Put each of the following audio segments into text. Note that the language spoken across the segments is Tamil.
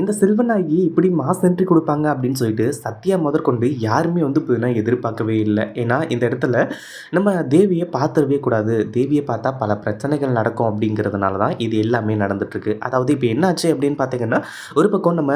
இந்த செல்வநாயகி இப்படி மாஸ் என்ட்ரி கொடுப்பாங்க அப்படின்னு சொல்லிட்டு சத்யா முதற்கொண்டு யாருமே வந்து பார்த்தீங்கன்னா எதிர்பார்க்கவே இல்லை. ஏன்னா இந்த இடத்துல நம்ம தேவியை பார்த்துடவே கூடாது. தேவியை பார்த்தா பல பிரச்சனைகள் நடக்கும் அப்படிங்கிறதுனால தான் இது எல்லாமே நடந்துட்டுருக்கு. அதாவது இப்போ என்னாச்சு அப்படின்னு பார்த்தீங்கன்னா ஒரு பக்கம் நம்ம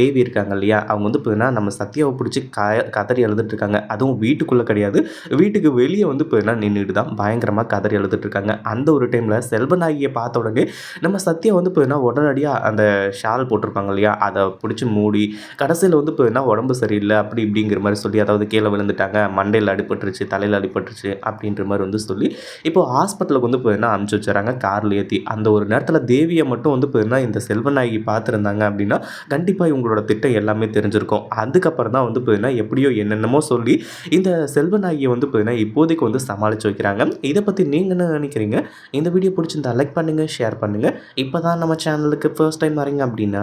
தேவி இருக்காங்க இல்லையா? அவங்க வந்து பார்த்தீங்கன்னா நம்ம சத்யாவை பிடிச்சி க கதறி எழுதிட்டுருக்காங்க அதுவும் வீட்டுக்குள்ளே கிடையாது. வீட்டுக்கு வெளியே வந்து பார்த்தீங்கன்னா நின்றுட்டு தான் பயங்கரமாக கதறி எழுதிட்டுருக்காங்க அந்த ஒரு டைமில் செல்வநாயகியை பார்த்த உடனே நம்ம சத்யா வந்து பார்த்தீங்கன்னா உடனடியாக அந்த ஷால் போட்டு போட்டிருப்பாங்க இல்லையா? அதை பிடிச்சி மூடி கடைசியில் வந்து பார்த்தீங்கன்னா உடம்பு சரியில்லை அப்படி இப்படிங்கிற மாதிரி சொல்லி அதாவது கீழே விழுந்துட்டாங்க மண்டையில் அடிபட்டுருச்சு தலையில் அடிபட்டுருச்சு அப்படின்ற மாதிரி வந்து சொல்லி இப்போ ஹாஸ்பிட்டலுக்கு வந்து பார்த்தீங்கன்னா அமுச்சு வச்சுறாங்க? காரில் ஏற்றி அந்த ஒரு நேரத்தில் தேவியை மட்டும் வந்து பார்த்தீங்கன்னா இந்த செல்வநாயகி பார்த்துருந்தாங்க அப்படின்னா கண்டிப்பாக இவங்களோட திட்டம் எல்லாமே தெரிஞ்சிருக்கும். அதுக்கப்புறம் தான் வந்து பார்த்தீங்கன்னா எப்படியோ என்னென்னமோ சொல்லி இந்த செல்வநாயகியை வந்து பார்த்தீங்கன்னா இப்போதைக்கு வந்து சமாளித்து வைக்கிறாங்க. இதை பற்றி நீங்கள் என்ன நினைக்கிறீங்க? இந்த வீடியோ பிடிச்சிருந்தா லைக் பண்ணுங்கள் ஷேர் பண்ணுங்கள் இப்போ தான் நம்ம சேனலுக்கு ஃபர்ஸ்ட் டைம் வரீங்க அப்படின்னா